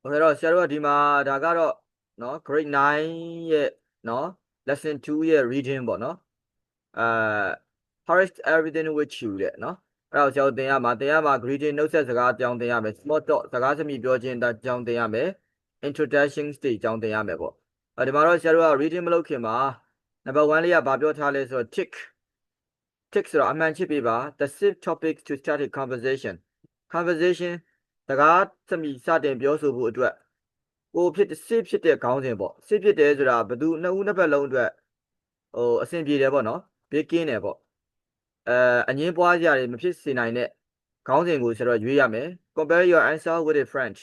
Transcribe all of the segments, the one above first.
โอเคတော့ဆရာတို့ကဒီမှာဒါကတော့เนาะ grade 9ရဲ့เนาะ lesson 2ရဲ့ reading ပေါ့เนาะအဲ forest everything with you တဲ့เนาะအဲ့တော့ဆရာတို့သင်ရမှာသင်ရမှာ greeting နှုတ်ဆက်စကားအကြောင်းသင်ရမယ် small talk စကားစမြည်ပြောခြင်းအကြောင်းသင်ရမယ် introduction stage အကြောင်းသင်ရမယ်ပေါ့အဲဒီမှာတော့ဆရာတို့က reading မလုပ်ခင်မှာ number 1လေးကဘာပြောထားလဲဆိုတော့ tick tick ဆိုတော့အမှန်ချစ်ပေးပါ the safe topics to start a conversation conversation စကားစမြည်စတင်ပြောဆိုဖို့အတွက်ကိုဖြစ်စစ်ဖြစ်တဲ့ခေါင်းစဉ်ပေါ့စစ်ဖြစ်တယ်ဆိုတာဘယ်သူနှစ်ဦးနှစ်ဖက်လုံးအတွက်ဟိုအဆင်ပြေတယ်ပေါ့နော်ဘေးကင်းတယ်ပေါ့အဲအငင်းပွားကြရတယ်မဖြစ်စေနိုင်တဲ့ခေါင်းစဉ်ကိုဆိုတော့ရွေးရမယ် compare your answer with a French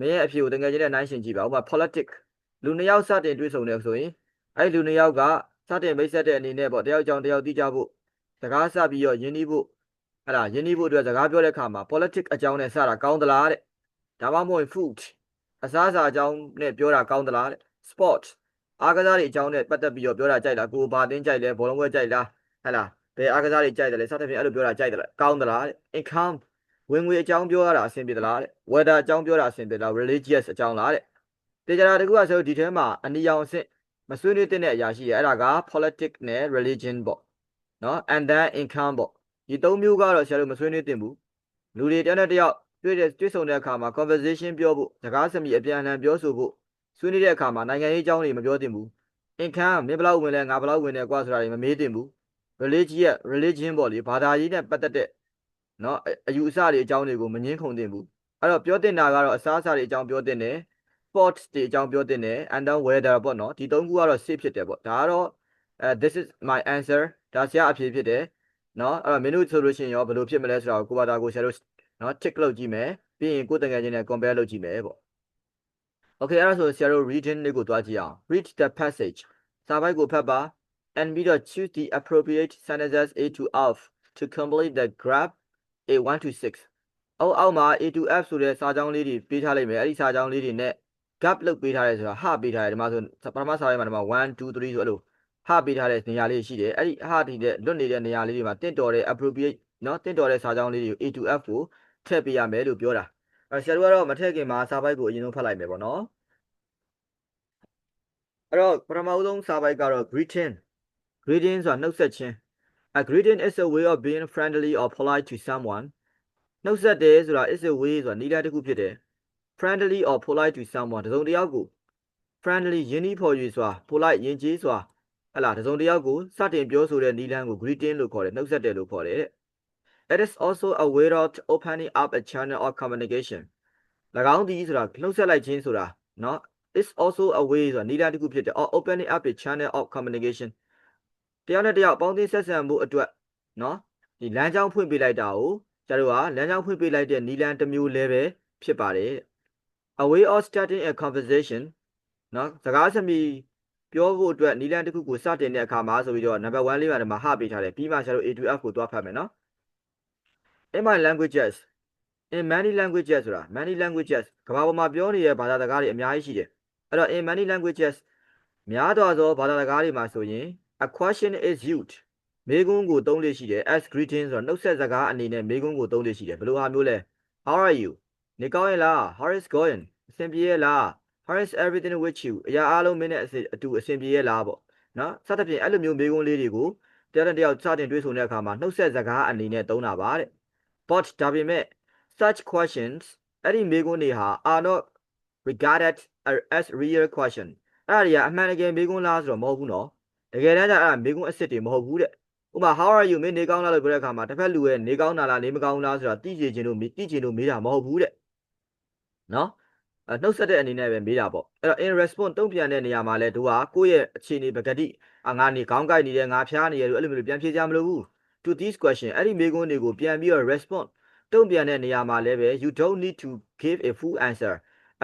မင်းရဲ့အဖြေကိုတကယ်ချင်းနဲ့နှိုင်းယှဉ်ကြည့်ပါဥပမာ politics လူနှစ်ယောက်စတင်တွေ့ဆုံတယ်ဆိုရင်အဲ့လူနှစ်ယောက်ကစတင်မိတ်ဆက်တဲ့အနေနဲ့ပေါ့တယောက်ကြောင့်တယောက်သိကြဖို့စကားစပြီးတော့ယဉ်နှီးဖို့ အဲ့ဒါယဉ်နှီးဖို့အတွက်စကားပြောတဲ့အခါမှာ politics အကြောင်းနဲ့စတာကောင်းသလားတဲ့ဒါမှမဟုတ် food အစားအစာအကြောင်းနဲ့ပြောတာကောင်းသလားတဲ့ sport အားကစားတွေအကြောင်းနဲ့ပတ်သက်ပြီးတော့ပြောတာကြိုက်လားကိုဘာတင်းကြိုက်လဲဘောလုံးပွဲကြိုက်လားဟဲ့လားဘယ်အားကစားတွေကြိုက်တယ်လဲစသဖြင့်အဲ့လိုပြောတာကြိုက်တယ်လားကောင်းသလားတဲ့ income ဝင်ငွေအကြောင်းပြောရတာအဆင်ပြေသလားတဲ့ weather အကြောင်းပြောတာအဆင်ပြေသလား religious အကြောင်းလားတဲ့တေချာတာတကူကဆိုဒီထဲမှာအနီရောင်အဆင့်မဆွေးနွေးတဲ့အရာရှိတယ်အဲ့ဒါက politics နဲ့ religion ပေါ့နော် and then income ပေါ့ ဒီသုံးမျိုးကတော့ဆရာတို့မဆွေးနွေးသင့်ဘူးလူတွေတယောက်နဲ့တယောက်တွေ့တဲ့တွေ့ဆုံတဲ့အခါမှာ conversation ပြောဖို့စကားစမြည်အပြန်အလှန်ပြောဆိုဖို့ဆွေးနွေးတဲ့အခါမှာနိုင်ငံရေးအကြောင်းတွေမပြောသင့်ဘူး income မင်းဘယ်လောက်ဝင်လဲငါဘယ်လောက်ဝင်လဲကွာဆိုတာတွေမမေးသင့်ဘူး religion religion ပေါ့လေဘာသာရေးနဲ့ပတ်သက်တဲ့เนาะအယူအဆတွေအကြောင်းတွေကိုမငင်းခုန်သင့်ဘူးအဲ့တော့ပြောတင်တာကတော့အစားအစာတွေအကြောင်းပြောတင်တယ် sports တွေအကြောင်းပြောတင်တယ် and then weather ပေါ့နော်ဒီသုံးခုကတော့ safe ဖြစ်တယ်ပေါ့ဒါကတော့အဲ this is my answer ဒါဆရာအဖြေဖြစ်တယ် နော်အဲ့တော့မင်းတို့ဆိုလို့ရှိရင်ရောဘယ်လိုဖြစ်မလဲဆိုတာကိုကိုဘာသာကိုဆရာတို့နော် check လုပ်ကြည့်မယ်ပြီးရင်ကိုယ်တကယ်ချင်းနဲ့ compare လုပ်ကြည့်မယ်ပေါ့ okay အဲ့ဒါဆိုဆရာတို့ reading လေးကိုတွားကြည့်အောင် read the passage စာပိုက်ကိုဖတ်ပါ and ပြီးတော့ choose the appropriate sentences A to F to complete the graph A1 to 6အောက်အောက်မှာ A to F ဆိုတဲ့စာကြောင်းလေးတွေပေးထားလိုက်မယ်အဲ့ဒီစာကြောင်းလေးတွေနဲ့ gap လုပ်ပေးထားတယ်ဆိုတာဟပေးထားတယ်ဒီမှာဆိုပထမစာရိုက်မှာဒီမှာ1 2 3ဆိုအဲ့လို ဟပေးထားတဲ့နေရာလေးရှိတယ်အဲ့ဒီဟတည်တဲ့လွတ်နေတဲ့နေရာလေးတွေမှာတင့်တော်တဲ့ appropriate เนาะတင့်တော်တဲ့စာကြောင်းလေးတွေကို A to F ကိုထည့်ပေးရမယ်လို့ပြောတာအဲဆရာတို့ကတော့မထည့်ခင်မှာစာပိုက်ကိုအရင်ဆုံးဖတ်လိုက်မယ်ပေါ့နော်အဲ့တော့ပထမဦးဆုံးစာပိုက်ကတော့ greeting greeting ဆိုတာနှုတ်ဆက်ခြင်း a greeting is a way of being friendly or polite to someone နှုတ်ဆက်တယ်ဆိုတာ is a way ဆိုတာနည်းလမ်းတစ်ခုဖြစ်တယ် friendly or polite to someone တစုံတစ်ယောက်ကို friendly ယဉ်ဤဖော်၍စွာ polite ယဉ်ကျေးစွာ ဟလာတစုံတစ်ယောက်ကိုစတင်ပြောဆိုတဲ့နည်းလမ်းကို greeting လို့ခေါ်တယ်နှုတ်ဆက်တယ်လို့ခေါ်တယ်တဲ့ It is also a way of opening up a channel of communication ၎င်းသည်ဆိုတာနှုတ်ဆက်လိုက်ခြင်းဆိုတာเนาะ is also a way ဆိုတာနည်းလမ်းတစ်ခုဖြစ်တယ် or opening up a channel of communication တယောက်နဲ့တယောက်ပေါင်းသင်းဆက်ဆံမှုအတွက်เนาะဒီလမ်းကြောင်းဖွင့်ပေးလိုက်တာကိုကျတို့ကလမ်းကြောင်းဖွင့်ပေးလိုက်တဲ့နည်းလမ်းတစ်မျိုးလည်းပဲဖြစ်ပါတယ် a way of starting a conversation เนาะစကားစမြည် ပြောဖို့အတွက်နီလန်တစ်ခုကိုစတင်တဲ့အခါမှာဆိုပြီးတော့ number 1လေးမှာဒီမှာဟပေးထားတယ်ပြီးမှဆရာတို့ A to F ကိုသွားဖတ်မယ်နော် in my languages in many languages ဆိုတာ many languages ကမ္ဘာပေါ်မှာပြောနေတဲ့ဘာသာစကားတွေအများကြီးရှိတယ်အဲ့တော့ in many languages များစွာသောဘာသာစကားတွေမှာဆိုရင် a question is used မေးခွန်းကိုသုံးလေးရှိတယ် as greeting ဆိုတော့နှုတ်ဆက်စကားအနေနဲ့မေးခွန်းကိုသုံးလေးရှိတယ်ဘယ်လိုအားမျိုးလဲ how are you နေကောင်းရဲ့လား how is going အဆင်ပြေရဲ့လား how is everything with you အရာအားလုံးမင်းနဲ့အတူအဆင်ပြေရဲ့လားပေါ့နော်စသဖြင့်အဲ့လိုမျိုးမေးခွန်းလေးတွေကိုတယောက်နဲ့တယောက်စတင်တွေ့ဆုံတဲ့အခါမှာနှုတ်ဆက်စကားအနေနဲ့သုံးတာပါတဲ့ but ဒါပေမဲ့ such questions အဲ့ဒီမေးခွန်းတွေဟာ are not regarded as real question အဲ့ဒါတွေကအမှန်တကယ်မေးခွန်းလားဆိုတော့မဟုတ်ဘူးနော်တကယ်တမ်းကျအဲ့ဒါမေးခွန်းအစ်စ်တွေမဟုတ်ဘူးတဲ့ဥပမာ how are you မင်းနေကောင်းလားလို့ပြောတဲ့အခါမှာတစ်ဖက်လူရဲ့နေကောင်းတာလားနေမကောင်းလားဆိုတာသိချင်ခြင်းလို့သိချင်လို့မေးတာမဟုတ်ဘူးတဲ့နော်အ နှုတ်ဆက်တဲ့အနေနဲ့ပဲမေးတာပေါ့အဲ့တော့ in response တုံ့ပြန်တဲ့နေရာမှာလဲသူကကိုယ့်ရဲ့အခြေအနေပကတိအငါနေခေါင်းကိုက်နေတယ်ငါဖျားနေတယ်လို့အဲ့လိုမျိုးပြန်ဖြေကြမလို့ဘူး to this question အဲ့ဒီမေးခွန်းတွေကိုပြန်ပြီးတော့ response တုံ့ပြန်တဲ့နေရာမှာလည်းပဲ you don't need to give a full answer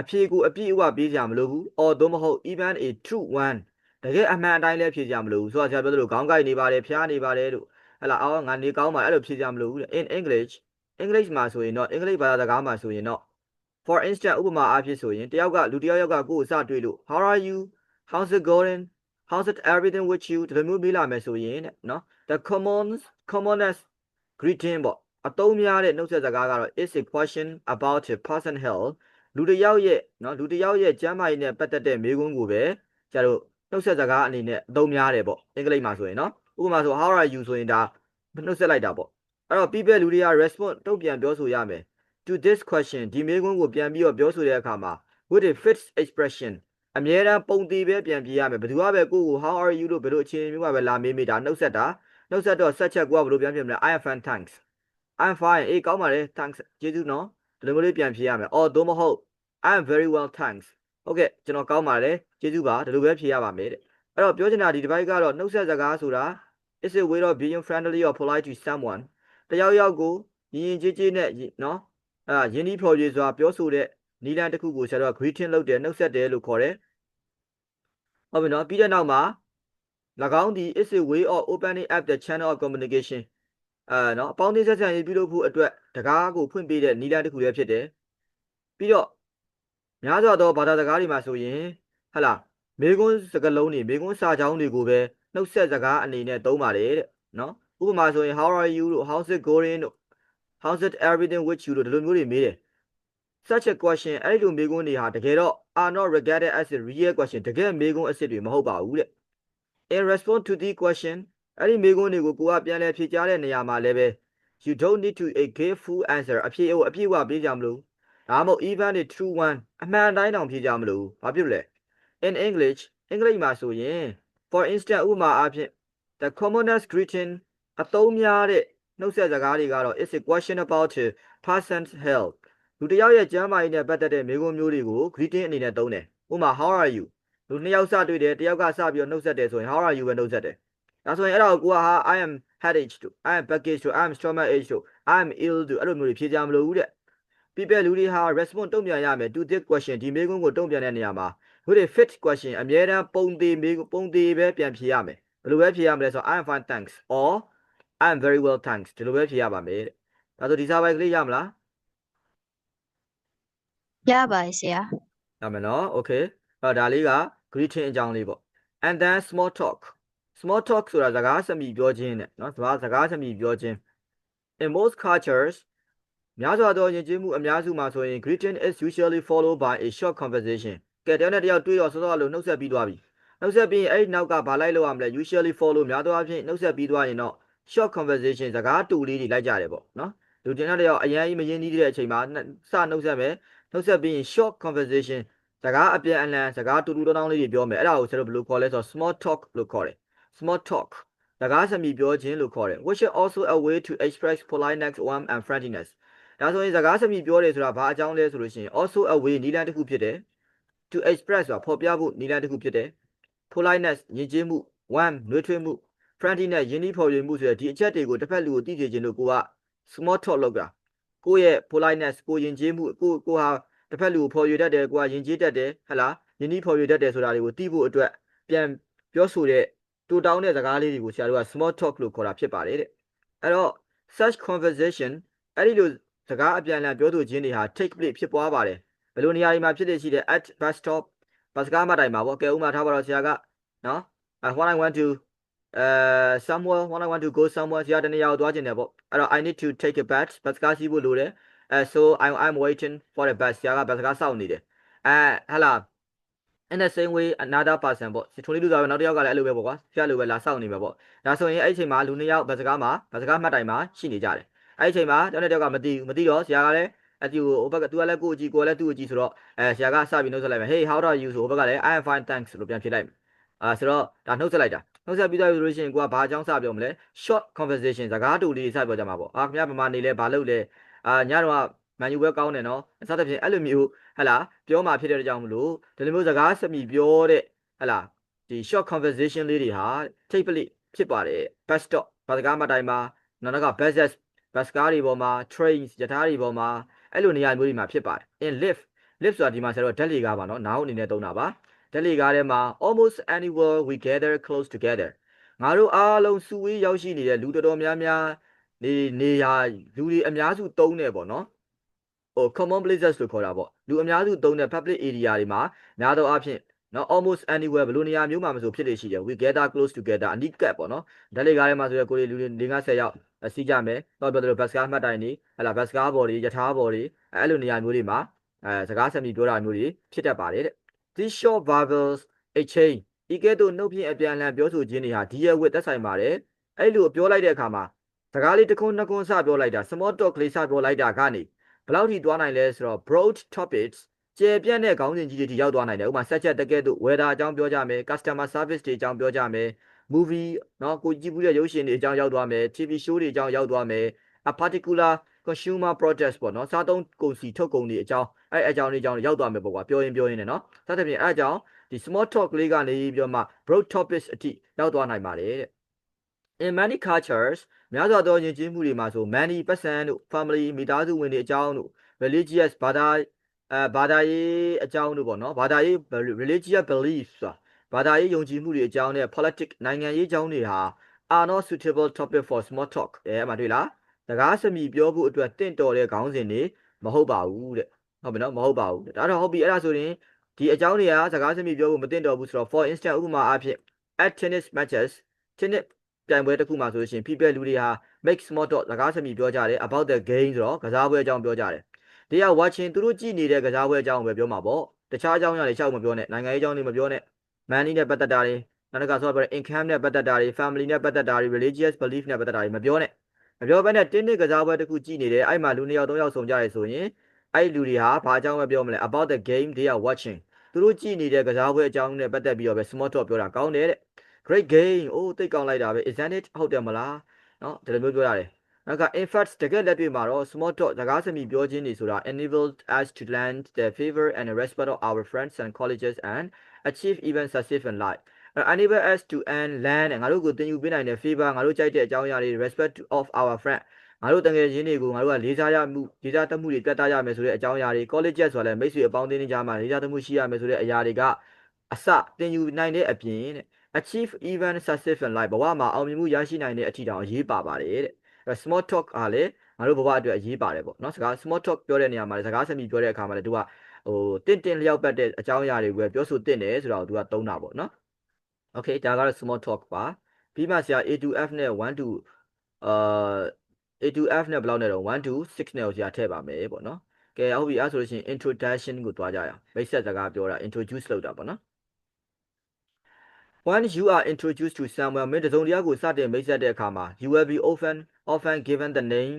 အဖြေကိုအပြည့်အဝပေးကြမလို့ဘူး or သို့မဟုတ် even a true one တကယ်အမှန်အတိုင်းလည်းဖြေကြမလို့ဘူးဆိုတော့ဆရာပြောသလိုခေါင်းကိုက်နေပါတယ်ဖျားနေပါတယ်လို့ဟဲ့လားအော်ငါနေကောင်းပါအဲ့လိုဖြေကြမလို့ဘူး in english english မှာဆိုရင်တော့ english ဘာသာစကားမှာဆိုရင်တော့ for instance ဥပမာအားဖြင့်ဆိုရင်တယောက်ကလူတယောက်ယောက်ကကိုယ်ကိုစတွေ့လို့ how are you how's it going how's it everything with you ဒီလိုမျိုးမေးလာမယ်ဆိုရင်တဲ့နော် the common commonest greeting ပေါ့အသုံးများတဲ့နှုတ်ဆက်စကားကတော့ is a question about a person health လူတစ်ယောက်ရဲ့နော်လူတစ်ယောက်ရဲ့ကျမ်းမာရေးနဲ့ပတ်သက်တဲ့မေးခွန်းကိုပဲကျတို့နှုတ်ဆက်စကားအနေနဲ့အသုံးများတယ်ပေါ့အင်္ဂလိပ်မှာဆိုရင်နော်ဥပမာဆို how are you ဆိုရင်ဒါနှုတ်ဆက်လိုက်တာပေါ့အဲ့တော့ people လူတွေက response တုံ့ပြန်ပြောဆိုရမယ် to this question ဒီမေးခွန်းကိုပြန်ပြီးတော့ပြောဆိုတဲ့အခါမှာ with a fixed expression အမြဲတမ်းပုံတည်ပဲပြန်ပြရမယ်ဘယ်သူကပဲကိုယ့်ကို how are you လို့ဘယ်လိုအခြေအနေမျိုးကပဲလာမေးမိတာနှုတ်ဆက်တာနှုတ်ဆက်တော့ဆက်ချက်ကိုကဘယ်လိုပြန်ပြမလဲ I am fine thanks I'm fine အေးကောင်းပါတယ် thanks ကျေးဇူးနော်ဒီလိုမျိုးလေးပြန်ဖြေရမယ်အော်သို့မဟုတ် I am very well thanks ဟုတ်ကဲ့ကျွန်တော်ကောင်းပါတယ်ကျေးဇူးပါဒီလိုပဲဖြေရပါမယ်တဲ့အဲ့တော့ပြောချင်တာဒီတစ်ပိုက်ကတော့နှုတ်ဆက်စကားဆိုတာ is a way of being friendly or polite to someone တယောက်ယောက်ကိုယဉ်ယဉ်ကျေးကျေးနဲ့နော် အာယဉ်ဒီဖော်ပြေစွာပြောဆိုတဲ့နီလန်တစ်ခုကိုဆရာတို့ greeting လုပ်တယ်နှုတ်ဆက်တယ်လို့ခေါ်တယ်ဟုတ်ပြီနော်ပြီးတဲ့နောက်မှာ၎င်းဒီ is a way of opening up the channel of communication အာနော်အပေါင်းအသင်းဆက်ဆံရေးပြုလုပ်ဖို့အတွက်တကားကိုဖွင့်ပေးတဲ့နီလန်တစ်ခုလည်းဖြစ်တယ်ပြီးတော့များစွာသောဘာသာစကားတွေမှာဆိုရင်ဟလာမေကွန်းစကလုံးတွေမေကွန်းစာချောင်းတွေကိုပဲနှုတ်ဆက်စကားအနေနဲ့သုံးပါတယ်တဲ့နော်ဥပမာဆိုရင် how are you လို့ how's it going လို့ how's it everything with you လို့ဒီလိုမျိုးတွေမေးတယ် such a question အဲ့ဒီလိုမေးခွန်းတွေဟာတကယ်တော့ are not regarded as a real question တကယ်မေးခွန်းအစစ်တွေမဟုတ်ပါဘူးတဲ့ in response to the question အဲ့ဒီမေးခွန်းတွေကိုကိုကပြန်လဲဖြေကြားတဲ့နေရာမှာလည်းပဲ you don't need to a give full answer အဖြေကိုအပြည့်အဝပေးကြမလို့ဒါမှမဟုတ် even the true one အမှန်တိုင်းတောင်ဖြေကြမလို့ဘာဖြစ်လဲ in english အင်္ဂလိပ်မှာဆိုရင် for instance ဥပမာအားဖြင့် the commonest greeting အသုံးများတဲ့ နှုတ်ဆက်စကားတွေကတော့ is a question about a person's health လူတစ်ယောက်ရဲ့ကျန်းမာရေးနဲ့ပတ်သက်တဲ့မေးခွန်းမျိုးတွေကို greeting အနေနဲ့သုံးတယ်ဥပမာ how are you လူနှစ်ယောက်စတွေ့တယ်တယောက်ကစပြီးတော့နှုတ်ဆက်တယ်ဆိုရင် how are you ပဲနှုတ်ဆက်တယ်ဒါဆိုရင်အဲ့ဒါကိုကိုကဟာ I am headache တို့ I am package တို့ I am stomach ache တို့ I am ill တို့အဲ့လိုမျိုးတွေဖြေကြမလို့တဲ့ people လူတွေဟာ response တုံ့ပြန်ရမယ် to this question ဒီမေးခွန်းကိုတုံ့ပြန်တဲ့နေရာမှာ with a fit question အမြဲတမ်းပုံသေးမေးပုံသေးပဲပြန်ဖြေရမယ်ဘယ်လိုပဲဖြေရမလဲဆိုတော့ I am fine thanks or I am very well thanks ဒီလိုပဲဖြေရပါမယ်တဲ့ဒါဆိုဒီစာပိုက်ကလေးရမလားရပါတယ်ဆရာရမယ်နော် okay အဲ့တော့ဒါလေးက greeting အကြောင်းလေးပေါ့ and then small talk small talk ဆိုတာစကားစမြည်ပြောခြင်းတဲ့နော်စကားစကားစမြည်ပြောခြင်း in most cultures များစွာသောယဉ်ကျေးမှုအများစုမှာဆိုရင် greeting is usually followed by a short conversation ကဲတယောက်နဲ့တယောက်တွေ့တော့စောစောကလို့နှုတ်ဆက်ပြီးသွားပြီနှုတ်ဆက်ပြီးရင်အဲ့ဒီနောက်ကဘာလိုက်လို့ရမလဲ usually follow များသောအားဖြင့်နှုတ်ဆက်ပြီးသွားရင်တော့ short conversation စကားတူလေးတွေလိုက်ကြတယ်ပေါ့နော်လူတင်တဲ့တယောက်အရင်ကြီးမရင်းနှီးတဲ့အချိန်မှာစနှုတ်ဆက်မယ်နှုတ်ဆက်ပြီးရင် short conversation စကားအပြန်အလှန်စကားတူတူတောင်းတောင်းလေးတွေပြောမယ်အဲ့ဒါကိုကျွန်တော်ဘယ်လိုခေါ်လဲဆိုတော့ small talk လို့ခေါ်တယ် small talk စကားစမြည်ပြောခြင်းလို့ခေါ်တယ် which is also a way to express politeness warmth and friendliness ဒါဆိုရင်စကားစမြည်ပြောတယ်ဆိုတာဘာအကြောင်းလဲဆိုလို့ရှိရင် also a way နီလန်းတစ်ခုဖြစ်တယ် to express ဆိုတာဖော်ပြဖို့နီလန်းတစ်ခုဖြစ်တယ် politeness ယဉ်ကျေးမှု warmth နှွေးထွေးမှု friendliness ယဉ်ကျေးဖော်ပြမှုဆိုတဲ့ဒီအချက်တွေကိုတစ်ဖက်လူကိုသိစေခြင်းလို့ကိုက small talk လုပ်တာကိုယ့်ရဲ့ politeness ကိုယဉ်ကျေးမှုကိုကိုဟာတစ်ဖက်လူကိုဖော်ပြတတ်တယ်ကိုကယဉ်ကျေးတတ်တယ်ဟလားယဉ်ကျေးဖော်ပြတတ်တယ်ဆိုတာတွေကိုသိဖို့အတွက်ပြန်ပြောဆိုတဲ့တူတောင်းတဲ့စကားလေးတွေကိုဆရာတို့က small talk လို့ခေါ်တာဖြစ်ပါတယ်တဲ့အဲ့တော့ such conversation အဲ့ဒီလိုစကားအပြန်အလှန်ပြောဆိုခြင်းတွေဟာ take place ဖြစ်ပွားပါတယ်ဘယ်လိုနေရာတွေမှာဖြစ်နေရှိတဲ့ at bus stop ဘတ်စကားမတိုင်မှာပေါ့ကဲဥမာထားပါတော့ဆရာကနော် when I want to uh somewhere when I want to go somewhere ဆရာတနေရာကိုသွားခြင်းတယ်ပေါ့အဲ့တော့ I need to take a bus ဘတ်စကားစီးဖို့လိုတယ်အဲ so I I'm waiting for the bus ဆရာကဘတ်စကားစောင့်နေတယ်အဲဟလာ in the same way another person ပေါ့ထုံလေးလူသားပဲနောက်တစ်ယောက်ကလည်းအဲ့လိုပဲပေါ့ကွာဆရာလိုပဲလာစောင့်နေမှာပေါ့ဒါဆိုရင်အဲ့ဒီအချိန်မှာလူနှစ်ယောက်ဘတ်စကားမှာဘတ်စကားမှတ်တိုင်မှာရှိနေကြတယ်အဲ့ဒီအချိန်မှာတယောက်နဲ့တယောက်ကမသိဘူးမသိတော့ဆရာကလည်းအတူဟိုဘက်ကသူကလည်းကိုအကြည့်ကိုလည်းသူ့အကြည့်ဆိုတော့အဲဆရာကစပြီးနှုတ်ဆက်လိုက်မယ် hey how are you ဆိုဟိုဘက်ကလည်း I am fine thanks လို့ပြန်ဖြေလိုက်မယ် အာဆိုတော့ဒါနှုတ်ဆက်လိုက်တာနှုတ်ဆက်ပြီးတော့ဆိုလို့ရှိရင်ကိုကဘာအကြောင်းစပြောမလဲ short conversation စကားတူလေးစပြောကြမှာပေါ့အာခင်ဗျာဗမာနေလဲဘာလုပ်လဲအာညတော့မန်ယူပဲကောင်းတယ်နော်အစသဖြင့်အဲ့လိုမျိုးဟလာပြောမှဖြစ်တဲ့အကြောင်းမလို့ဒီလိုမျိုးစကားစမြည်ပြောတဲ့ဟလာဒီ short conversation လေးတွေဟာထိပ်ပလိဖြစ်ပါတယ် bus stop ဘာစကားမတိုင်မှာနောက်တော့ buses ဘတ်စကားတွေပေါ်မှာ trains ယထာတွေပေါ်မှာအဲ့လိုနေရာမျိုးတွေမှာဖြစ်ပါတယ် in lift lift ဆိုတာဒီမှာဆရာတို့ဓာတ်လေကားပါနော်နားအနေနဲ့သုံးတာပါ ဓာတ်လေကားထဲမှာ almost anywhere we gather close together ငါတို့အားလုံးစုဝေးရောက်ရှိနေတဲ့လူတော်တော်များများနေနေရာလူတွေအများစုသုံးနေပေါ့နော်ဟို common places လို့ခေါ်တာပေါ့လူအများစုသုံးတဲ့ public area တွေမှာများသောအားဖြင့်နော် almost anywhere ဘယ်လိုနေရာမျိုးမှာမဆိုဖြစ်နေရှိတယ် we gather close together အနိကပ်ပေါ့နော်ဓာတ်လေကားထဲမှာဆိုရကိုယ်တွေလူတွေ50ရောက်စီးကြမယ်တော့ပြောတယ်ဘတ်စကားမှတ်တိုင်နေဟလာဘတ်စကားဘော်တွေယထာဘော်တွေအဲ့လိုနေရာမျိုးတွေမှာအဲစကားဆက်ပြီးပြောတာမျိုးတွေဖြစ်တတ်ပါတယ်တဲ့ These short verbals exchange ဤကဲ့သို့နှုတ်ဖြင့်အပြန်အလှန်ပြောဆိုခြင်းတွေဟာဒီရဲ့ဝတ်သက်ဆိုင်ပါတယ်အဲ့လိုပြောလိုက်တဲ့အခါမှာစကားလေးတစ်ခုနှစ်ခုစပြောလိုက်တာ small talk လေးစပြောလိုက်တာကနေဘယ်လောက်ထိသွားနိုင်လဲဆိုတော့ broad topics ကျေပြန့်တဲ့ခေါင်းစဉ်ကြီးတွေထိရောက်သွားနိုင်တယ်ဥပမာ set check တကဲ့သို့ weather အကြောင်းပြောကြမယ် customer service တွေအကြောင်းပြောကြမယ် movie เนาะကိုကြည့်ဘူးတဲ့ရုပ်ရှင်တွေအကြောင်းရောက်သွားမယ် TV show တွေအကြောင်းရောက်သွားမယ် a particular consumer products ပေါ့နော်စားသုံးကုန်စည်ထုတ်ကုန်တွေအကြောင်းအဲ့အကြောင်းတွေအကြောင်းရောက်သွားမယ်ပေါ့ကွာပြောရင်ပြောရင်းနဲ့နော်စသဖြင့်အဲ့အကြောင်းဒီ small talk လေးကနေပြီးတော့မှ broad topics အထိရောက်သွားနိုင်ပါတယ်တဲ့ in many cultures များစွာသောယဉ်ကျေးမှုတွေမှာဆို money ပတ်စံတို့ family မိသားစုဝင်တွေအကြောင်းတို့ religious ဘာသာအဲဘာသာရေးအကြောင်းတို့ပေါ့နော်ဘာသာရေး religious beliefs ဆိုတာဘာသာရေးယုံကြည်မှုတွေအကြောင်းနဲ့ politic နိုင်ငံရေးအကြောင်းတွေဟာ are not suitable topic for small talk အဲအမှတွေ့လား စကားစမြည်ပြောဖို့အတွက်တင့်တော်တဲ့ခေါင်းစဉ်တွေမဟုတ်ပါဘူးတဲ့ဟုတ်ပြီနော်မဟုတ်ပါဘူးဒါတော့ဟုတ်ပြီအဲ့ဒါဆိုရင်ဒီအကြောင်းတွေကစကားစမြည်ပြောဖို့မတင့်တော်ဘူးဆိုတော့ for instance ဥပမာအားဖြင့် at tennis matches tennis ပြိုင်ပွဲတစ်ခုမှာဆိုလို့ရှိရင် people လူတွေဟာ make small talk စကားစမြည်ပြောကြတယ် about the game ဆိုတော့ကစားပွဲအကြောင်းပြောကြတယ် they are watching သူတို့ကြည့်နေတဲ့ကစားပွဲအကြောင်းပဲပြောမှာပေါ့တခြားအကြောင်းအရာတွေရှောက်မပြောနဲ့နိုင်ငံရေးအကြောင်းတွေမပြောနဲ့ money နဲ့ပတ်သက်တာတွေနောက်တစ်ခါဆိုတော့ income နဲ့ပတ်သက်တာတွေ family နဲ့ပတ်သက်တာတွေ religious belief နဲ့ပတ်သက်တာတွေမပြောနဲ့ မပြောဘဲနဲ့တင်းနစ်ကစားပွဲတစ်ခုကြည့်နေတယ်အဲ့မှာလူနှစ်ယောက်သုံးယောက်ဆုံကြရဲဆိုရင်အဲ့လူတွေဟာဘာအကြောင်းပဲပြောမလဲ about the game they are watching သူတို့ကြည့်နေတဲ့ကစားပွဲအကြောင်းနဲ့ပတ်သက်ပြီးတော့ပဲ small talk ပြောတာကောင်းတယ်တဲ့ great game အိုးတိတ်ကောင်းလိုက်တာပဲ isn't it ဟုတ်တယ်မလားနော်ဒီလိုမျိုးပြောရတယ်နောက်က in fact တကယ်လက်တွေ့မှာတော့ small talk စကားစမိပြောခြင်းတွေဆိုတာ enabled us to lend the favor and respect of our friends and colleagues and achieve even success in life enable us to earn land ငါတို့ကိုသင်ယူပေးနိုင်တဲ့ favor ငါတို့ကြိုက်တဲ့အကြောင်းအရာတွေ respect of our friend ငါတို့တကယ်ချင်းတွေကိုငါတို့ကလေးစားရမှုလေးစားတမှုတွေပြတ်သားရမယ်ဆိုတဲ့အကြောင်းအရာတွေ college ဆိုတာလည်းမိတ်ဆွေအပေါင်းအသင်းတွေကြားမှာလေးစားတမှုရှိရမယ်ဆိုတဲ့အရာတွေကအစသင်ယူနိုင်တဲ့အပြင်တဲ့ achieve even success in life ဘဝမှာအောင်မြင်မှုရရှိနိုင်တဲ့အထီတောင်အရေးပါပါတယ်တဲ့ small talk အားလည်းငါတို့ဘဝအတွက်အရေးပါတယ်ပေါ့နော်စကား small talk ပြောတဲ့နေရာမှာစကားစမြည်ပြောတဲ့အခါမှာလည်းသူကဟိုတင့်တင်လျောက်ပတ်တဲ့အကြောင်းအရာတွေကိုပြောဆိုတင့်တယ်ဆိုတော့သူကသုံးတာပေါ့နော် okay ဒါကတော့ small talk ပါပြီးမှဆရာ A to F နဲ့1 to အာ A to F နဲ့ဘယ်လောက်နဲ့တော့1 to 6နဲ့ကိုဆရာထည့်ပါမယ်ပေါ့နော်ကဲဟုတ်ပြီအဲ့ဆိုလို့ရှိရင် introduction ကိုတွားကြရအောင်မိတ်ဆက်စကားပြောတာ introduce လုပ်တာပေါ့နော် When you are introduced to someone မင်းတစုံတယောက်ကိုစတင်မိတ်ဆက်တဲ့အခါမှာ you will be often often given the name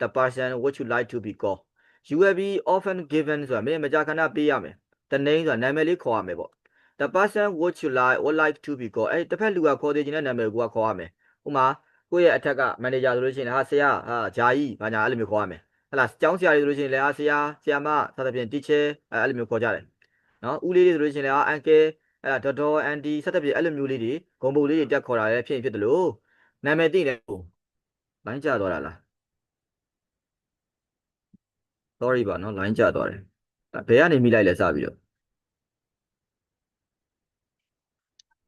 the person what you like to be called you will be often given ဆိုတာမင်းမကြာခဏပေးရမယ် the name ဆိုတာနာမည်လေးခေါ်ရမယ်ပေါ့ the person what you like would like to be called အဲ့တစ်ဖက်လူကခေါ်သေးခြင်းတဲ့နာမည်ကိုကခေါ်ရမယ်ဥမာကိုယ့်ရဲ့အထက်ကမန်နေဂျာဆိုလို့ရှိရင်ဟာဆရာဟာဂျာကြီးဘာညာအဲ့လိုမျိုးခေါ်ရမယ်ဟလာကျောင်းဆရာတွေဆိုလို့ရှိရင်လည်းဟာဆရာဆရာမစသဖြင့် teacher အဲ့လိုမျိုးခေါ်ကြတယ်နော်ဦးလေးတွေဆိုလို့ရှိရင်လည်းဟာ uncle အဲ့ဒါဒေါ်ဒေါ်အန်ဒီစသဖြင့်အဲ့လိုမျိုးလေးတွေဂုံပုတ်လေးတွေတက်ခေါ်တာလည်းဖြစ်ရင်ဖြစ်တယ်လို့နာမည်သိတယ်ကိုလိုင်းကျသွားတာလား sorry ပါနော်လိုင်းကျသွားတယ်ဘယ်ကနေမိလိုက်လဲစပြီးတော့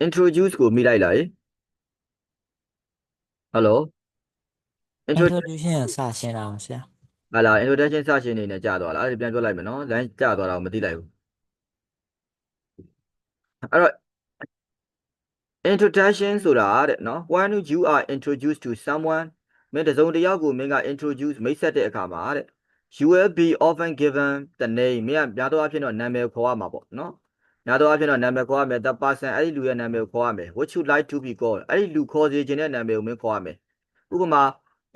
introduce ကိုမိလိုက်လားဟယ်လို introduce introduction ရစရှင်းတာပါဆရာဟာလာ introduction စရှင်းနေနဲ့ကြာသွားလားအဲ့ဒါပြန်ပြောလိုက်မယ်နော်လိုင်းကြာသွားတာကိုမသိလိုက်ဘူးအဲ့တော့ introduction ဆိုတာတဲ့နော် when you are introduced to someone မင်းတစုံတစ်ယောက်ကိုမင်းက introduce မိတ်ဆက်တဲ့အခါမှာတဲ့ you will be often given the name မင်းကများသောအားဖြင့်တော့နာမည်ခေါ်ရမှာပေါ့နော် များသောအားဖြင့်တော့နာမည်ခေါ်ရမယ် the person အဲ့ဒီလူရဲ့နာမည်ကိုခေါ်ရမယ် what you like to be called အဲ့ဒီလူခေါ်စေခြင်းတဲ့နာမည်ကိုမင်းခေါ်ရမယ်ဥပမာ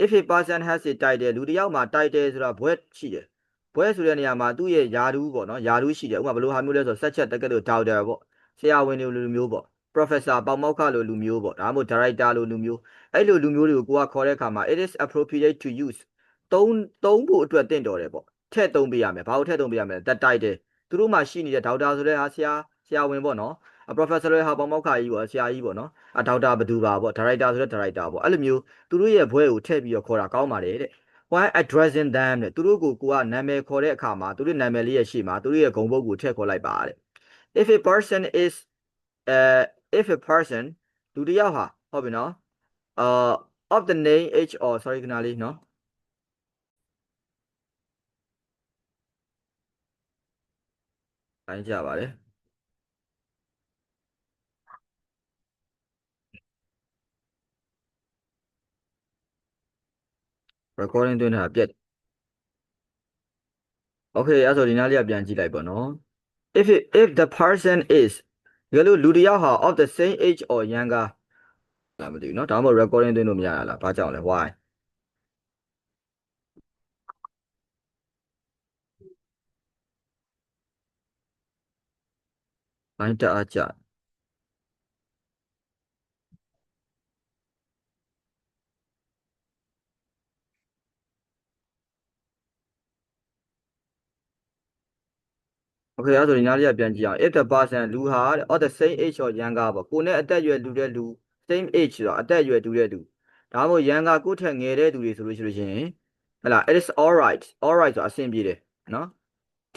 if a person has a title လူတစ်ယောက်မှာ title ဆိုတာဘွဲ့ရှိတယ်ဘွဲ့ဆိုတဲ့နေရာမှာသူ့ရဲ့ယာဒူးပေါ့နော်ယာဒူးရှိတယ်ဥပမာဘယ်လိုဟာမျိုးလဲဆိုဆက်ချက်တက်ကက်လို့ doctor ပေါ့ဆရာဝန်တွေလိုမျိုးပေါ့ professor ပေါမောက္ခလိုလူမျိုးပေါ့ဒါမှမဟုတ် director လိုလူမျိုးအဲ့လိုလူမျိုးတွေကိုကိုကခေါ်တဲ့အခါမှာ it is appropriate to use သုံးသုံးဖို့အတွက်တင့်တော်တယ်ပေါ့ထည့်သုံးပေးရမယ်ဘာလို့ထည့်သုံးပေးရမလဲ that title သူတို့မှာရှိနေတဲ့ဒေါက်တာဆိုတဲ့ဟာဆရာဆရာဝန်ပေါ့နော် professor ရဲ့ဟာပေါမောက္ခကြီးပေါ့ဆရာကြီးပေါ့နော်အဒေါက်တာဘသူပါပေါ့ director ဆိုတဲ့ director ပေါ့အဲ့လိုမျိုးသူတို့ရဲ့ဘွဲကိုထည့်ပြီးတော့ခေါ်တာကောင်းပါတယ်တဲ့ why addressing them တဲ့သူတို့ကိုကိုကနာမည်ခေါ်တဲ့အခါမှာသူတို့နာမည်လေးရဲ့ရှေ့မှာသူတို့ရဲ့ဂုဏ်ပုဒ်ကိုထည့်ခေါ်လိုက်ပါတဲ့ if a person is uh if a person လူတစ်ယောက်ဟာဟုတ်ပြီနော် uh of the name h or sorry ခဏလေးနော် တိုင်းကြပါလေ recording တွင်းတာပြက် Okay အဲ့ဆိုဒီနားလေးကပြန်ကြည့်လိုက်ပေါ့နော် if it, if the person is တကယ်လို့လူတစ်ယောက်ဟာ of the same age or younger လာမသိဘူးเนาะဒါမှမဟုတ် recording သွင်းလို့မရတာလားဘာကြောင့်လဲ why ဘိုင်းတအားကြ Okay အဲ့ဆိုဒီနားလေးကပြန်ကြည့်အောင် if the person လူဟာတဲ့ of the same age or younger ပေါ့ကိုနဲ့အသက်အရွယ်လူတဲ့လူ same age ဆိုတော့အသက်အရွယ်တူတဲ့လူဒါမှမဟုတ် younger ကိုထက်ငယ်တဲ့သူတွေဆိုလို့ရှိလို့ရှိရင်ဟဲ့လား it is all right all right ဆိုအဆင်ပြေတယ်နော်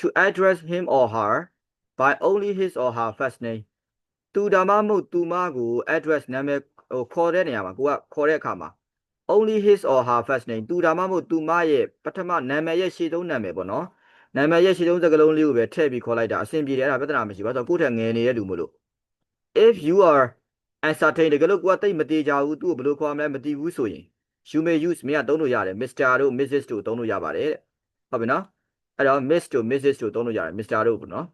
to address him or her by only his or her first name သူဒါမှမဟုတ်သူမကို address နာမည်ဟိုခေါ်တဲ့နေရာမှာကိုကခေါ်တဲ့အခါမှာ only his or her first name သူဒါမှမဟုတ်သူမရဲ့ပထမနာမည်ရဲ့ရှေ့ဆုံးနာမည်ပေါ့နော်နာမည်ရဲ့ရှေ့ဆုံးစကားလုံးလေးကိုပဲထည့်ပြီးခေါ်လိုက်တာအဆင်ပြေတယ်အဲ့ဒါပြဿနာမရှိဘူးဘာလို့ဆိုတော့ကိုယ့်ထက်ငယ်နေတဲ့လူမလို့ if you are uncertain တကယ်လို့ကိုကတိတ်မသေးကြဘူးသူ့ကိုဘယ်လိုခေါ်မလဲမသိဘူးဆိုရင် you may use မင်းကသုံးလို့ရတယ် Mr. တို့ Mrs. တို့သုံးလို့ရပါတယ်တဲ့ဟုတ်ပြီနော်အဲ့တော့ Miss တို့ Mrs. တို့သုံးလို့ရတယ် Mr. တို့ပေါ့နော်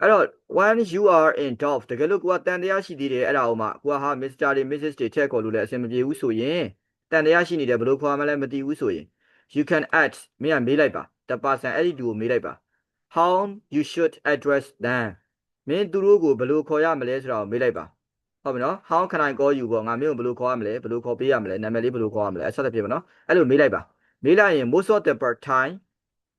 အဲ့တော့ when you are in doubt တကယ်လို့ကိုကတန်တရားရှိသေးတယ်အဲ့ဒါအောင်မှကိုကဟာ Mr. တွေ Mrs. တွေထည့်ခေါ်လို့လည်းအဆင်မပြေဘူးဆိုရင်တန်တရားရှိနေတယ်ဘယ်လိုခေါ်မလဲမသိဘူးဆိုရင် you can add မင်းကမေးလိုက်ပါ the person အဲ့ဒီသူကိုမေးလိုက်ပါ how you should address them မင်းသူတို့ကိုဘယ်လိုခေါ်ရမလဲဆိုတာကိုမေးလိုက်ပါဟုတ်ပြီနော် how can i call you ပေါ့ငါမင်းကိုဘယ်လိုခေါ်ရမလဲဘယ်လိုခေါ်ပေးရမလဲနာမည်လေးဘယ်လိုခေါ်ရမလဲအဆက်တစ်ဖြစ်ပါနော်အဲ့လိုမေးလိုက်ပါမေးလိုက်ရင် most of the time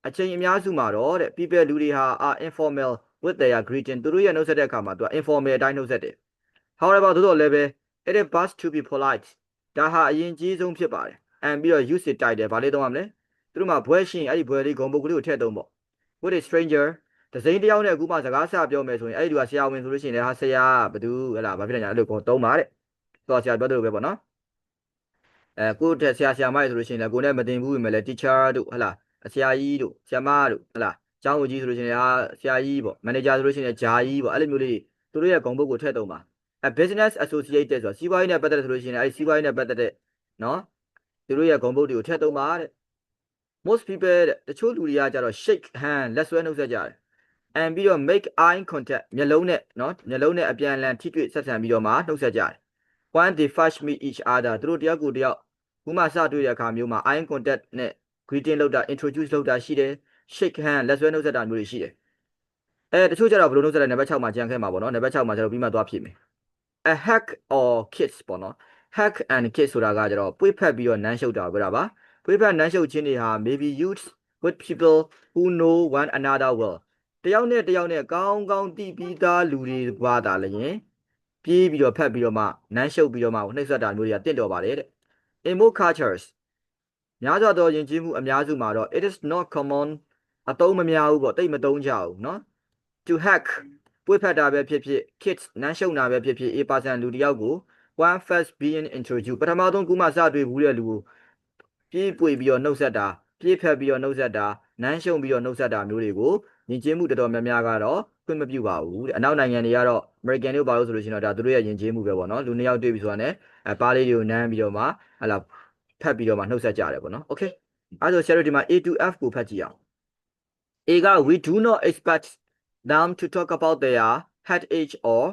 အချိန်အများစုမှာတော့တဲ့ people လူတွေဟာ are informal with their greeting သူတို့ရဲ့နှုတ်ဆက်တဲ့အခါမှာသူက informal အတိုင်းနှုတ်ဆက်တယ် however သို့တော်လည်းပဲ it is best to be polite ဒါဟာအရင်ကြီးဆုံးဖြစ်ပါတယ် and ပြီးတော့ use it တိုက်တယ်ဗာလေးသုံးရမလဲသူတို့မှာဘွဲရှင်အဲ့ဒီဘွဲလေးဂုံပုတ်ကလေးကိုထည့်သုံးပေါ့ with a stranger တစိမ့်တယောက်နဲ့အခုမှစကားဆပြောမယ်ဆိုရင်အဲ့ဒီလူကဆရာဝင်ဆိုလို့ရှိရင်လည်းဟာဆရာဘသူဟဲ့လားဘာဖြစ်လဲညာအဲ့လိုကိုသုံးပါတဲ့တော့ဆရာပြောတယ်လို့ပဲပေါ့နော်အဲကိုတက်ဆရာဆရာမတွေဆိုလို့ရှိရင်လည်းကိုနဲ့မတင်ဘူးပဲလေ teacher တို့ဟဲ့လားဆရာကြီးတို့ဆရာမတို့ဟဲ့လား ကျောင်းဝင်ကြီးဆိုလို့ရှိရင်အာဆရာကြီးပေါ့မန်နေဂျာဆိုလို့ရှိရင်ဂျာကြီးပေါ့အဲ့လိုမျိုးလေးသူတို့ရဲ့ဂုဏ်ပုဒ်ကိုထည့်သုံးပါအဲ business associate တဲ့ဆိုတာစီးပွားရေးနဲ့ပတ်သက်တယ်ဆိုလို့ရှိရင်အဲဒီစီးပွားရေးနဲ့ပတ်သက်တဲ့နော်သူတို့ရဲ့ဂုဏ်ပုဒ်တွေကိုထည့်သုံးပါတဲ့ most people တဲ့တချို့လူတွေကကြတော့ shake hand လက်ဆွဲနှုတ်ဆက်ကြတယ် and ပြီးတော့ make eye contact မျက်လုံးနဲ့နော်မျက်လုံးနဲ့အပြန်အလှန်ထိတွေ့ဆက်ဆံပြီးတော့မှနှုတ်ဆက်ကြတယ် when they first meet each other သူတို့တယောက်ကိုတယောက်ခုမှစတွေ့တဲ့အခါမျိုးမှာ eye contact နဲ့ greeting လုပ်တာ introduce လုပ်တာရှိတယ် shake hand လက်ဆွဲနှုတ်ဆက်တာမျိုးတွေရှိတယ်အဲတချို့ကျတော့ဘယ်လိုနှုတ်ဆက်လဲနံပါတ်6မှာကြံခဲ့မှာပေါ့နော်နံပါတ်6မှာကျတော့ပြီးမှသွားဖြစ်မယ် a hack or kiss ပေါ့နော် hack and kiss ဆိုတာကကျတော့ပွေ့ဖက်ပြီးတော့နမ်းရှုပ်တာပဲပါပွေ့ဖက်နမ်းရှုပ်ခြင်းတွေဟာ maybe used with people who know one another well တယောက်နဲ့တယောက်နဲ့ကောင်းကောင်းတည်ပြီးသားလူတွေပါတာလည်းပြေးပြီးတော့ဖက်ပြီးတော့မှနမ်းရှုပ်ပြီးတော့မှနှိပ်စက်တာမျိုးတွေကတင့်တော်ပါတယ်တဲ့ in most cultures များစွာသောယဉ်ကျေးမှုအများစုမှာတော့ it is not common အသုံးမများဘူးပေါ့တိတ်မသုံးကြဘူးเนาะ to hack ပွေဖက်တာပဲဖြစ်ဖြစ် kids နမ်းရှုပ်တာပဲဖြစ်ဖြစ် a person လူတစ်ယောက်ကို one first being introduced ပထမဆုံးခုမှစတွေ့ဘူးတဲ့လူကိုပြေးပွေပြီးတော့နှုတ်ဆက်တာပြေးဖက်ပြီးတော့နှုတ်ဆက်တာနမ်းရှုံပြီးတော့နှုတ်ဆက်တာမျိုးတွေကိုယဉ်ကျေးမှုတော်တော်များများကတော့ခွင့်မပြုပါဘူးတဲ့အနောက်နိုင်ငံတွေကတော့ American တို့ဘာလို့ဆိုလို့ရှိရင်တော့ဒါသူတို့ရဲ့ယဉ်ကျေးမှုပဲပေါ့နော်လူနှစ်ယောက်တွေ့ပြီဆိုတာနဲ့အဲပါးလေးတွေကိုနမ်းပြီးတော့မှဟလာဖက်ပြီးတော့မှနှုတ်ဆက်ကြတယ်ပေါ့နော် okay အဲဆို share ဒီမှာ A to F ကိုဖတ်ကြည့်အောင် A က we do not expect them to talk about their head age or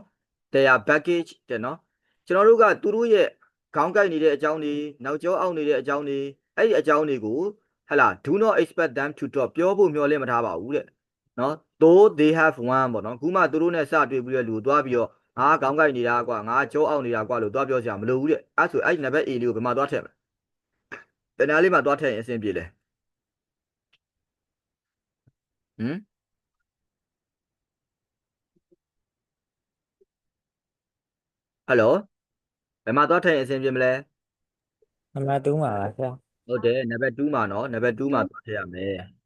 their baggage တဲ့နော်ကျွန်တော်တို့ကသူတို့ရဲ့ခေါင်းကိုက်နေတဲ့အကြောင်းတွေနောက်ကျောအောက်နေတဲ့အကြောင်းတွေအဲ့ဒီအကြောင်းတွေကိုဟလာ do not expect them to talk ပြောဖို့မျှော်လင့်မထားပါဘူးတဲ့နော် though they have one ပေါ့နော်ခုမှသူတို့နဲ့စတွေ့ပြီးတဲ့လူကိုသွားပြီးတော့ငါခေါင်းကိုက်နေတာကွာငါကျောအောက်နေတာကွာလို့သွားပြောစရာမလိုဘူးတဲ့အဲ့ဆိုအဲ့ဒီနံပါတ် A လေးကိုဘယ်မှာသွားထည့်မလဲတနားလေးမှာသွားထည့်ရင်အဆင်ပြေလေ ဟမ်ဟယ်လိုဘယ်မှာသွားထည့်ရင်အဆင်ပြေမလဲနံပါတ်2မှာပါဆရာဟုတ်တယ်နံပါတ်2မှာနော်နံပါတ်2မှာသွားထည့်ရမယ်။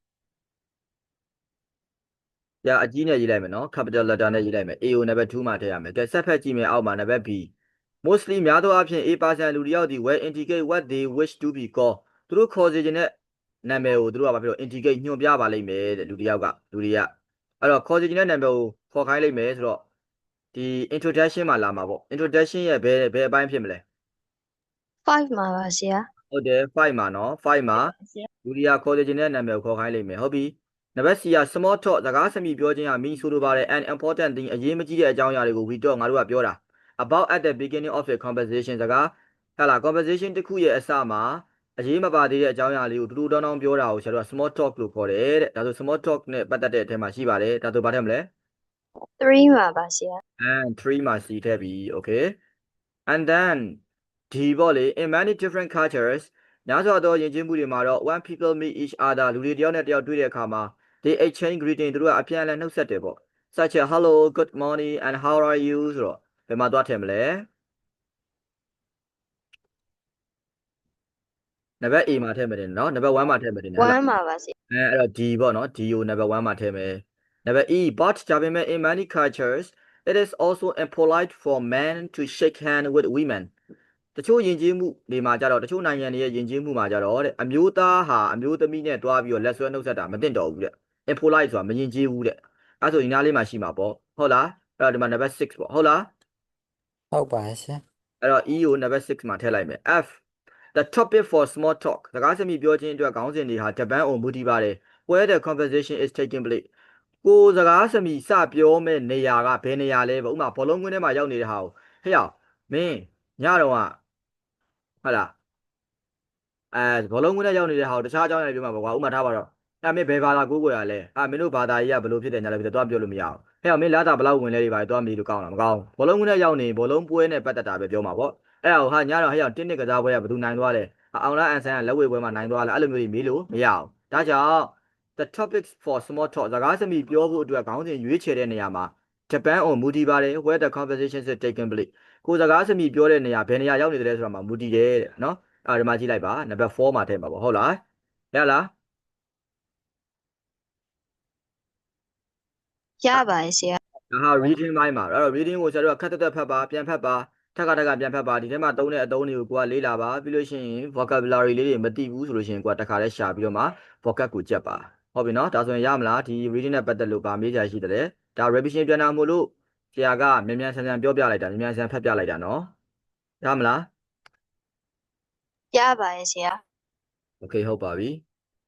ကြာအကြီးနဲ့ရေးလိုက်မယ်နော် capital letter နဲ့ရေးလိုက်မယ် A ကိုနံပါတ်2မှာထည့်ရမယ်။ကဲဆက်ဖက်ကြည့်မယ်အောက်မှာနံပါတ် B mostly များသောအားဖြင့် A% လူတစ်ယောက်ဒီ will indicate what they wish to be called သူတို့ခေါ်စေချင်တဲ့ နာမည်ကိုသူတို့ကဘာဖြစ်လို့ indicate ညွှန်ပြပါလိမ့်မယ်တဲ့လူတစ်ယောက်ကလူတွေကအဲ့တော့ခေါ်စေချင်တဲ့နာမည်ကိုခေါ်ခိုင်းလိုက်မယ်ဆိုတော့ဒီ introduction မှာလာမှာပေါ့ introduction ရဲ့ဘယ်ဘယ်အပိုင်းဖြစ်မလဲ5မှာပါဆရာဟုတ်တယ်5မှာနော်5မှာဆရာလူတွေကခေါ်စေချင်တဲ့နာမည်ကိုခေါ်ခိုင်းလိမ့်မယ်ဟုတ်ပြီနနံပါတ် C က small talk စကားစမြည်ပြောခြင်းဟာ mean ဆိုလိုပါတယ် an important thing အရေးမကြီးတဲ့အကြောင်းအရာတွေကို we talk ငါတို့ကပြောတာ about at the beginning of a conversation စကားဟဲ့လား conversation တစ်ခုရဲ့အစမှာ အရေးမပါသေးတဲ့အကြောင်းအရာလေးကိုတူတူတောင်းတောင်းပြောတာကိုကျွန်တော်တို့က small talk လို့ခေါ်တယ်တဲ့ဒါဆို small talk နဲ့ပတ်သက်တဲ့အထက်မှာရှိပါတယ်ဒါဆိုဘာထည့်မလဲ3မှာပါဆရာ and 3မှာ C ထည့်ပြီ okay and then ဒီပေါ့လေ in many different cultures များစွာသောယဉ်ကျေးမှုတွေမှာတော့ when people meet each other လူတွေတယောက်နဲ့တယောက်တွေ့တဲ့အခါမှာ they exchange greeting သူတို့ကအပြန်အလှန်နှုတ်ဆက်တယ်ပေါ့ such as hello good morning and how are you ဆိုတော့ဘယ်မှာသွားထည့်မလဲ နံပါတ် A မှာထည့်မယ်တယ်နော်နံပါတ်1မှာထည့်မယ်တယ်နော်1မှာပါဆရာအဲအဲ့တော့ D ပေါ့နော် D ကို number 1မှာထည့်မယ် number E but ဒါပေမဲ့ in many cultures it is also impolite for men to shake hand with women တချို့ယဉ်ကျေးမှုတွေမှာကြတော့တချို့နိုင်ငံတွေရဲ့ယဉ်ကျေးမှုမှာကြတော့တဲ့အမျိုးသားဟာအမျိုးသမီးနဲ့တွားပြီးတော့လက်ဆွဲနှုတ်ဆက်တာမသင့်တော်ဘူးတဲ့ impolite ဆိုတာမယဉ်ကျေးဘူးတဲ့အဲဆိုဒီနားလေးမှာရှိမှာပေါ့ဟုတ်လားအဲ့တော့ဒီမှာ number 6ပေါ့ဟုတ်လားဟုတ်ပါဆရာအဲ့တော့ E ကို number 6မှာထည့်လိုက်မယ် F the topic for small talk စကားစမြည်ပြောခြင်းအတွက်ခေါင်းစဉ်တွေဟာဂျပန်အုံမူတည်ပါတယ် where the conversation is taking place ကိုစကားစမြည်စပြောမဲ့နေရာကဘယ်နေရာလဲပေါ့ဥပမာဘောလုံးကွင်းထဲမှာရောက်နေတဲ့ဟာကိုဟဲ့ရောက်မင်းညတော့ကဟုတ်လားအဲဘောလုံးကွင်းထဲရောက်နေတဲ့ဟာကိုတခြားအကြောင်းအရာတွေပြောမှာပေါ့ကွာဥပမာထားပါတော့အဲမင်းဘယ်ဘာသာကိုးကွယ်ရလဲအာမင်းတို့ဘာသာကြီးကဘယ်လိုဖြစ်တယ်ညာလဲဖြစ်တယ်တော့ပြောလို့မရအောင်ဟဲ့ရောက်မင်းလာတာဘယ်လောက်ဝင်လဲတွေပါတော့မလို့ကောင်းလားမကောင်းဘောလုံးကွင်းထဲရောက်နေဘောလုံးပွဲနဲ့ပတ်သက်တာပဲပြောမှာပေါ့ အဲ့ဒါကိုဟာညတော့ဟဲ့ရောက်တင်းနစ်ကစားပွဲကဘယ်သူနိုင်သွားလဲအောင်လားအန်ဆန်ကလက်ဝဲပွဲမှာနိုင်သွားလားအဲ့လိုမျိုးကြီးမေးလို့မရအောင်ဒါကြောင့် the topics for small talk စကားစမြည်ပြောဖို့အတွက်ခေါင်းစဉ်ရွေးချယ်တဲ့နေရာမှာဂျပန် on မူတည်ပါတယ် where the conversation is taken place ကိုစကားစမြည်ပြောတဲ့နေရာဘယ်နေရာရောက်နေတယ်ဆိုတာမှာမူတည်တယ်တဲ့နော်အဲ့ဒီမှာကြည့်လိုက်ပါ number 4မှာထည့်ပါပေါ့ဟုတ်လားရလားရပါတယ်ဆရာဒါဟာ reading ပိုင်းမှာအဲ့တော့ reading ကိုကျွန်တော်တို့ကခက်တက်တက်ဖတ်ပါပြန်ဖတ်ပါ ထက်ကထက်ကပြန်ဖတ်ပါဒီထဲမှာသုံးတဲ့အသုံးတွေကိုကိုကလေးလာပါပြီးလို့ရှိရင် vocabulary လေးတွေမသိဘူးဆိုလို့ရှိရင်ကိုကတစ်ခါတည်းရှာပြီးတော့မှ vocab ကိုကြက်ပါဟုတ်ပြီနော်ဒါဆိုရင်ရမလားဒီ reading နဲ့ပတ်သက်လို့ဗာမေးကြရှိတယ်ဒါ revision ပြန်တာမို့လို့ဆရာကမြန်မြန်ဆန်ဆန်ပြောပြလိုက်တာမြန်မြန်ဆန်ဖတ်ပြလိုက်တာနော်ရမလားရပါတယ်ဆရာ okay ဟုတ်ပါပြီ